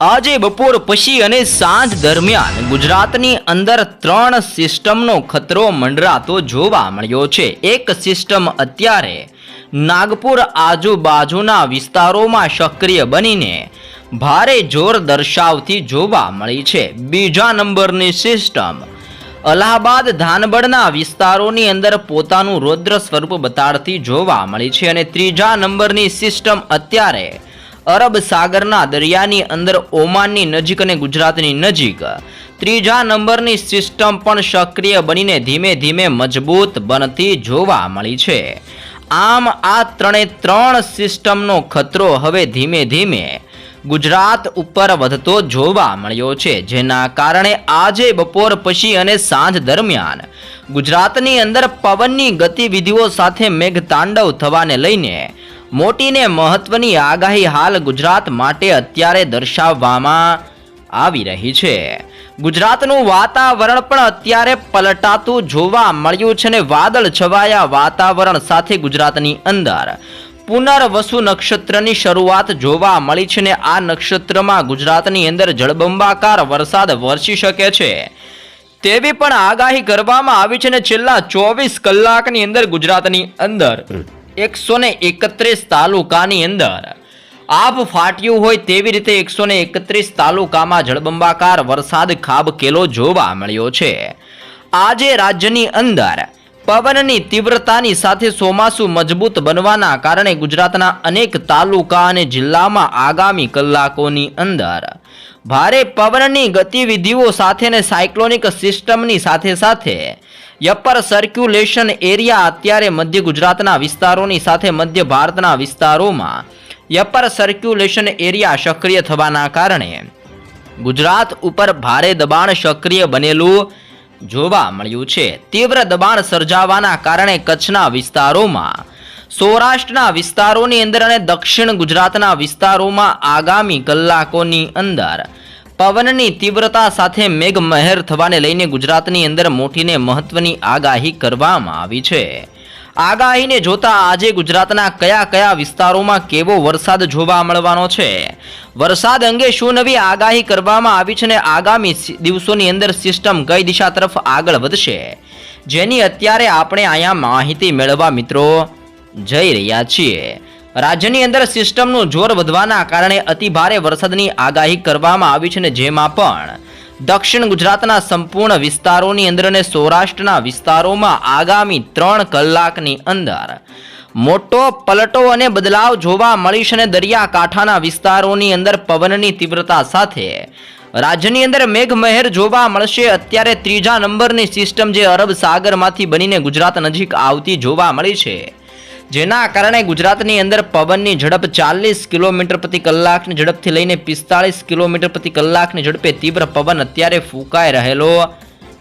આજે બપોર પછી અને સાંજ દરમિયાન ગુજરાતની અંદર ત્રણ સિસ્ટમનો ખતરો મંડરાતો જોવા મળ્યો છે. એક સિસ્ટમ અત્યારે નાગપુર આજુબાજુના વિસ્તારોમાં સક્રિય બનીને ભારે જોર દર્શાવતી જોવા મળી છે. બીજા નંબરની સિસ્ટમ અલ્હાબાદ ધાનબડના વિસ્તારોની અંદર પોતાનું રૌદ્ર સ્વરૂપ બતાડતી જોવા મળી છે અને ત્રીજા નંબરની સિસ્ટમ અત્યારે અરબ સાગરના દરિયાની અંદર ઓમાનની નજીક અને ગુજરાતની નજીક. ત્રીજા નંબરની સિસ્ટમ પણ સક્રિય બનીને ધીમે ધીમે મજબૂત બનતી જોવા મળી છે. આમ આ ત્રણે ત્રણ સિસ્ટમનો ખતરો હવે ધીમે ધીમે ગુજરાત ઉપર વધતો જોવા મળ્યો છે, જેના કારણે આજે બપોર પછી અને સાંજ દરમિયાન ગુજરાતની અંદર પવનની ગતિવિધિઓ સાથે મેઘતાંડવ થવાને લઈને મોટીને મહત્વની આગાહી હાલ ગુજરાત માટે અત્યારે દર્શાવવામાં આવી રહી છે. ગુજરાતનું વાતાવરણ પણ અત્યારે પલટાતું જોવા મળ્યું છે ને વાદળ છવાયા વાતાવરણ સાથે ગુજરાતની અંદર. પુનર્વસુ નક્ષત્રની શરૂઆત જોવા મળી છે ને આ નક્ષત્રમાં ગુજરાતની અંદર જળબંબાકાર વરસાદ વરસી શકે છે. તેવી પણ આગાહી કરવામાં આવી છે ને છેલ્લા ચોવીસ કલાકની અંદર ગુજરાતની અંદર. એકસો ને એકત્રીસ તાલુકાની અંદર. આભ ફાટ્યું હોય તેવી રીતે એકસો ને એકત્રીસ તાલુકામાં જળબંબાકાર વરસાદ ખાબકેલો જોવા મળ્યો છે. આજે રાજ્યની અંદર પવનની તીવ્રતાની સાથે ચોમાસું મજબૂત બનવાના કારણે ગુજરાતના અનેક તાલુકા અને જિલ્લામાં આગામી કલાકોની અંદર ભારે પવનની ગતિવિધિઓ સાથે અને સાયક્લોનિક સિસ્ટમની સાથે સાથે યપર સર્ક્યુલેશન એરિયા અત્યારે મધ્ય ગુજરાતના વિસ્તારોની સાથે મધ્ય ભારતના વિસ્તારોમાં. યપર સર્ક્યુલેશન એરિયા સક્રિય થવાના કારણે ગુજરાત ઉપર ભારે દબાણ સક્રિય બનેલું જોવા મળ્યું છે. તીવ્ર દબાણ સર્જાવાના કારણે કચ્છના વિસ્તારોમાં, સૌરાષ્ટ્રના વિસ્તારોની અંદર અને દક્ષિણ ગુજરાતના વિસ્તારોમાં આગામી કલાકોની અંદર પવનની તીવ્રતા સાથે મેઘમહેર થવાને લઈને ગુજરાતની અંદર મોટીને મહત્વની આગાહી કરવામાં આવી છે. આગાહીને જોતા આજે ગુજરાતના કયા કયા વિસ્તારોમાં કેવો વરસાદ જોવા મળવાનો છે? વરસાદ અંગે શું નવી આગાહી કરવામાં આવી છે અને આગામી દિવસોની અંદર સિસ્ટમ કઈ દિશા તરફ આગળ વધશે? જેની અત્યારે આપણે અહીંયા માહિતી મેળવવા મિત્રો જઈ રહ્યા છીએ. રાજ્યની અંદર સિસ્ટમનું જોર વધવાના કારણે અતિભારે વરસાદની આગાહી કરવામાં આવી છે ને જેમાં પણ દક્ષિણ ગુજરાતના સંપૂર્ણ વિસ્તારોની અંદર અને સૌરાષ્ટ્રના વિસ્તારોમાં આગામી ત્રણ કલાકની અંદર મોટો પલટો અને બદલાવ જોવા મળી છે અને દરિયાકાંઠાના વિસ્તારોની અંદર પવનની તીવ્રતા સાથે. રાજ્યની અંદર મેઘમહેર જોવા મળશે. અત્યારે ત્રીજા નંબરની સિસ્ટમ જે અરબ સાગરમાંથી બનીને ગુજરાત નજીક આવતી જોવા મળી છે. જેના કારણે ગુજરાતની અંદર પવનની ઝડપ ચાલીસ કિલોમીટર પ્રતિ કલાકની ઝડપથી લઈને પિસ્તાળીસ કિલોમીટર પ્રતિ કલાકની ઝડપે તીવ્ર પવન અત્યારે ફૂંકાઈ રહેલો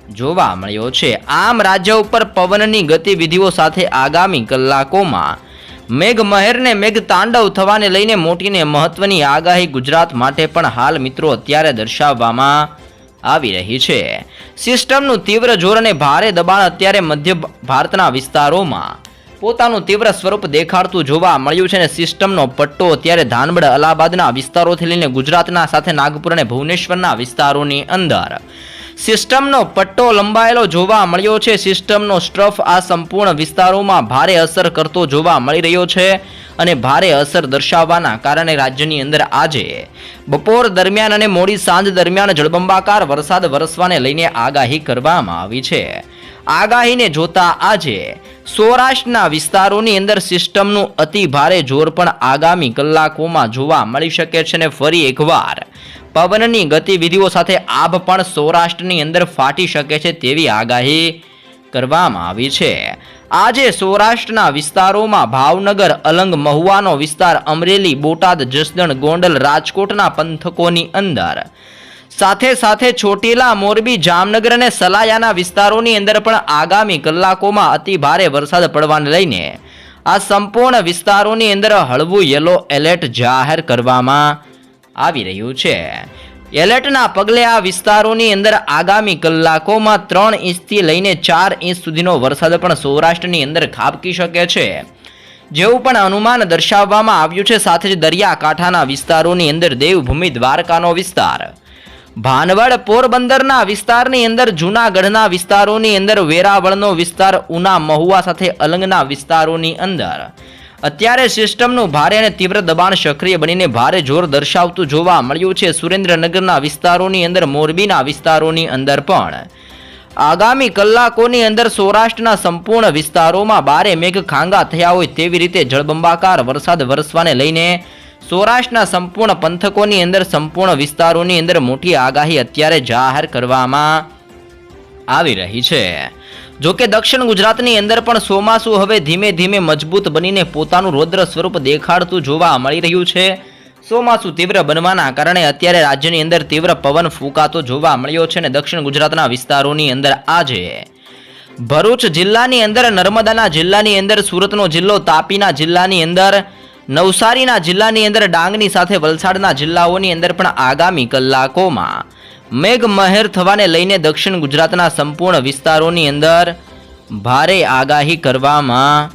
જોવા મળ્યો છે. આમ રાજ્ય ઉપર પવનની ગતિવિધિઓ સાથે આગામી કલાકોમાં મેઘમહેરને મેઘતાંડવ થવાને લઈને મોટીને મહત્વની આગાહી ગુજરાત માટે પણ હાલ મિત્રો અત્યારે દર્શાવવામાં આવી રહી છે. સિસ્ટમનું તીવ્ર જોર અને ભારે દબાણ અત્યારે મધ્ય ભારતના વિસ્તારોમાં પોતાનું તીવ્ર સ્વરૂપ દેખાડતું જોવા મળ્યું છે અને સિસ્ટમનો પટ્ટો અત્યારે ધાનબડ અલ્હાબાદના વિસ્તારોથી લઈને ગુજરાતના સાથે નાગપુર અને ભુવનેશ્વરના વિસ્તારોની અંદર. સિસ્ટમનો પટ્ટો લંબાયેલો જોવા મળ્યો છે. સિસ્ટમનો સ્ટ્રફ આ સંપૂર્ણ વિસ્તારોમાં ભારે અસર કરતો જોવા મળી રહ્યો છે અને ભારે અસર દર્શાવવાના કારણે રાજ્યની અંદર આજે બપોર દરમિયાન અને મોડી સાંજ દરમિયાન જળબંબાકાર વરસાદ વરસવાને લઈને આગાહી કરવામાં આવી છે. આગાહીને જોતા આજે સૌરાષ્ટ્રના વિસ્તારોની અંદર સિસ્ટમનું અતિ ભારે જોર પણ આગામી કલાકોમાં જોવા મળી શકે છે અને ફરી એકવાર. પવનની ગતિવિધિઓ સાથે આભ પણ સૌરાષ્ટ્રની અંદર ફાટી શકે છે તેવી આગાહી કરવામાં આવી છે. આજે સૌરાષ્ટ્રના વિસ્તારોમાં ભાવનગર, અલંગ મહુવાનો વિસ્તાર, અમરેલી, બોટાદ, જસદણ, ગોંડલ, રાજકોટના પંથકોની અંદર સાથે સાથે ચોટીલા, મોરબી, જામનગર અને સલાયાના વિસ્તારોની અંદર પણ આગામી કલાકોમાં અતિ ભારે વરસાદ પડવાને લઈને આ સંપૂર્ણ વિસ્તારોની અંદર હળવું યલો એલર્ટ જાહેર કરવામાં આવી રહ્યું છે. એલર્ટના પગલે આ વિસ્તારોની અંદર આગામી કલાકોમાં ત્રણ ઇંચથી લઈને ચાર ઇંચ સુધીનો વરસાદ પણ સૌરાષ્ટ્રની અંદર ખાબકી શકે છે. જેવું પણ અનુમાન દર્શાવવામાં આવ્યું છે, સાથે જ દરિયાકાંઠાના વિસ્તારોની અંદર દેવભૂમિ દ્વારકાનો વિસ્તાર. ભાનવડ પોરબંદરના વિસ્તારની અંદર, જૂનાગઢના વિસ્તારોની અંદર, વેરાવળનો વિસ્તાર, ઉના મહુવા સાથે અલંગના વિસ્તારોની અંદર. અત્યારે સિસ્ટમનું ભારે અને તીવ્ર દબાણ સક્રિય બનીને ભારે જોર દર્શાવતું જોવા મળ્યું છે સુરેન્દ્રનગરના વિસ્તારોની અંદર, મોરબીના વિસ્તારોની અંદર પણ. આગામી કલાકોની અંદર સૌરાષ્ટ્રના સંપૂર્ણ વિસ્તારોમાં ભારે મેઘ ખાંગા થયા હોય તેવી રીતે જળબંબાકાર વરસાદ વરસવાને લઈને સૌરાષ્ટ્રના સંપૂર્ણ પંથકોની અંદર, સંપૂર્ણ વિસ્તારોની અંદર મોટી આગાહી અત્યારે જાહેર કરવામાં આવી રહી છે. જો કે દક્ષિણ ગુજરાતની અંદર પણ ચોમાસું હવે ધીમે ધીમે મજબૂત બનીને પોતાનું રૌદ્ર સ્વરૂપ દેખાડતું જોવા મળી રહ્યું છે. ચોમાસું તીવ્ર બનવાના કારણે અત્યારે રાજ્યની અંદર તીવ્ર પવન ફૂંકાતો જોવા મળ્યો છે અને દક્ષિણ ગુજરાતના વિસ્તારોની અંદર આજે ભરૂચ જિલ્લાની અંદર, નર્મદાના જિલ્લાની અંદર, સુરતનો જિલ્લો, તાપીના જિલ્લાની અંદર નવસારીના જિલ્લાની અંદર ડાંગની સાથે વલસાડના જિલ્લાઓની અંદર પણ આગામી કલાકોમાં મેઘ મહેર થવાને લઈને દક્ષિણ ગુજરાતના સંપૂર્ણ વિસ્તારોની અંદર ભારે આગાહી કરવામાં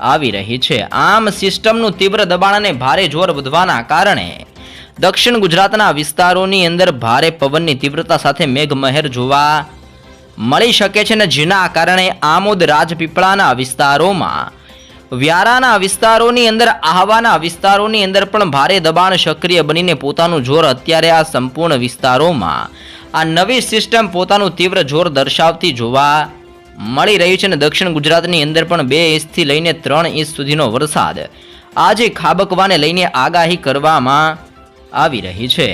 આવી રહી છે. આમ સિસ્ટમનું તીવ્ર દબાણ અને ભારે જોર વધવાના કારણે દક્ષિણ ગુજરાતના વિસ્તારોની અંદર ભારે પવનની તીવ્રતા સાથે મેઘમહેર જોવા મળી શકે છે ને જેના કારણે આમોદ રાજપીપળાના વિસ્તારોમાં વ્યારાના વિસ્તારોની અંદર, આહવાના વિસ્તારોની અંદર પણ ભારે દબાણ સક્રિય બનીને પોતાનું જોર અત્યારે આ સંપૂર્ણ વિસ્તારોમાં. આ નવી સિસ્ટમ પોતાનું તીવ્ર જોર દર્શાવતી જોવા મળી રહી છે અને દક્ષિણ ગુજરાતની અંદર પણ બે ઇંચથી લઈને ત્રણ ઇંચ સુધીનો વરસાદ આજે ખાબકવાને લઈને આગાહી કરવામાં આવી રહી છે.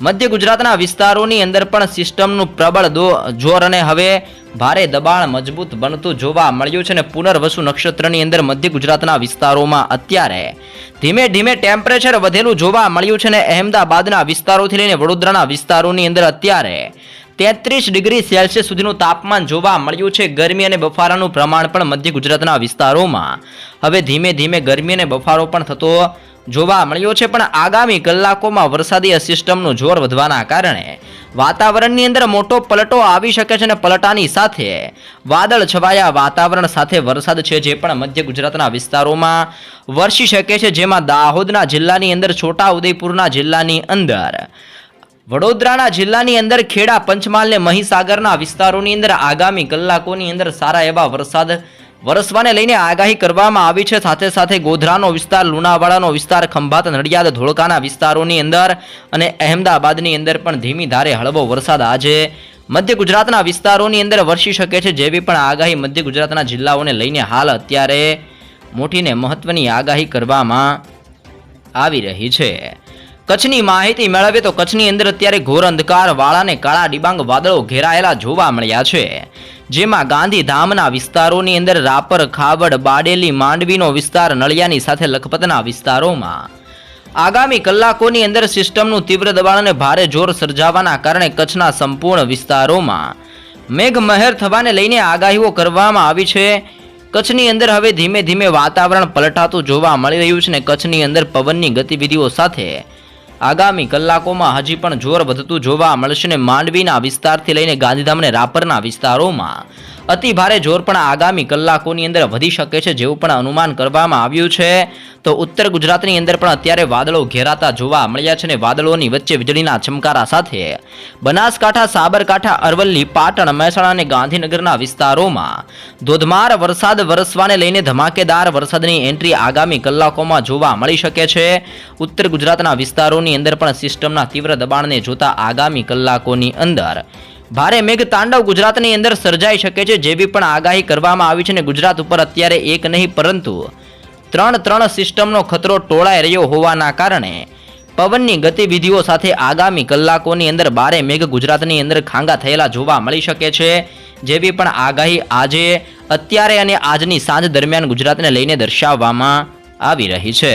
મધ્ય ગુજરાતના વિસ્તારોની અંદર પણ સિસ્ટમનું પ્રબળ જોર અને હવે ભારે દબાણ મજબૂત બનતું જોવા મળ્યું છે અને પુનર્વસુ નક્ષત્રની અંદર મધ્ય ગુજરાતના વિસ્તારોમાં અત્યારે ધીમે ધીમે ટેમ્પરેચર વધેલું જોવા મળ્યું છે અને અહેમદાબાદના વિસ્તારોથી લઈને વડોદરાના વિસ્તારોની અંદર અત્યારે તેત્રીસ ડિગ્રી સેલ્સિયસ સુધીનું તાપમાન જોવા મળ્યું છે. ગરમી અને બફારાનું પ્રમાણ પણ મધ્ય ગુજરાતના વિસ્તારોમાં. હવે ધીમે ધીમે ગરમી અને બફારો પણ થતો જોવા મળ્યો છે, પણ આગામી કલાકોમાં વરસાદી સિસ્ટમનું જોર વધવાના કારણે વાતાવરણની અંદર મોટો પલટો આવી શકે છે અને પલટાની સાથે વાદળ છવાયા વાતાવરણ સાથે વરસાદ છે, જે પણ મધ્ય ગુજરાતના વિસ્તારોમાં વરસી શકે છે, જેમાં દાહોદના જિલ્લાની અંદર છોટા ઉદયપુરના જિલ્લાની અંદર, વડોદરાના જિલ્લાની અંદર, ખેડા, પંચમહાલ ને મહીસાગરના વિસ્તારોની અંદર આગામી કલાકોની અંદર સારા એવા વરસાદ વરસવાને લઈને આગાહી કરવામાં આવી છે. સાથે સાથે ગોધરાનો વિસ્તાર, લુણાવાડાનો વિસ્તાર, ખંભાત, નડિયાદ, ધોળકાના વિસ્તારોની અંદર અને અહેમદાબાદની અંદર પણ ધીમી ધારે હળવો વરસાદ આજે મધ્ય ગુજરાતના વિસ્તારોની અંદર વરસી શકે છે. જેવી પણ આગાહી મધ્ય ગુજરાતના જિલ્લાઓને લઈને હાલ અત્યારે મોટીને મહત્વની આગાહી કરવામાં આવી રહી છે. કચ્છની માહિતી મેળવીએ તો કચ્છની અંદર અત્યારે ઘોર અંધકાર વાળા અને કાળા ડિબાંગ વાદળો ઘેરાયેલા જોવા મળ્યા છે. જેમાં ગાંધીધામના વિસ્તારોની અંદર રાપર, ખાવડ, બાડેલી, માંડવીનો વિસ્તાર, નળિયાની સાથે લખપતના વિસ્તારોમાં. આગામી કલાકોની અંદર સિસ્ટમનું તીવ્ર દબાણ અને ભારે જોર સર્જાવાના કારણે કચ્છના સંપૂર્ણ વિસ્તારોમાં મેઘમહેર થવાને લઈને આગાહીઓ કરવામાં આવી છે. કચ્છની અંદર હવે ધીમે ધીમે વાતાવરણ પલટાતું જોવા મળી રહ્યું છે ને કચ્છની અંદર પવનની ગતિવિધિઓ સાથે આગામી કલાકોમાં હજી પણ જોર વધતું જોવા મળશે ને માંડવીના વિસ્તારથી લઈને ગાંધીધામ રાપરના વિસ્તારોમાં. અતિ ભારે જોર પણ આગામી કલાકોની અંદર વધી શકે છે જેવું પણ અનુમાન કરવામાં આવ્યું છે. તો ઉત્તર ગુજરાતની અંદર પણ અત્યારે વાદળો ઘેરાતા જોવા મળ્યા છે અને વાદળોની વચ્ચે વીજળીના ચમકારા સાથે બનાસકાંઠા, સાબરકાંઠા, અરવલ્લી, પાટણ, મહેસાણા અને ગાંધીનગરના વિસ્તારોમાં ધોધમાર વરસાદ વરસવાને લઈને ધમાકેદાર વરસાદની એન્ટ્રી આગામી કલાકોમાં જોવા મળી શકે છે. ઉત્તર ગુજરાતના વિસ્તારોની અંદર પણ સિસ્ટમના તીવ્ર દબાણને જોતા આગામી કલાકોની અંદર ભારે મેઘ તાંડવ ગુજરાતની અંદર સર્જાઈ શકે છે જેવી પણ આગાહી કરવામાં આવી છે ને ગુજરાત ઉપર અત્યારે એક નહીં, પરંતુ ત્રણ ત્રણ સિસ્ટમનો ખતરો ટોળાઈ રહ્યો હોવાના કારણે પવનની ગતિવિધિઓ સાથે આગામી કલાકોની અંદર બારે મેઘ ગુજરાતની અંદર ખાંગા થયેલા જોવા મળી શકે છે. જેવી પણ આગાહી આજે, અત્યારે અને આજની સાંજ દરમિયાન ગુજરાતને લઈને દર્શાવવામાં આવી રહી છે.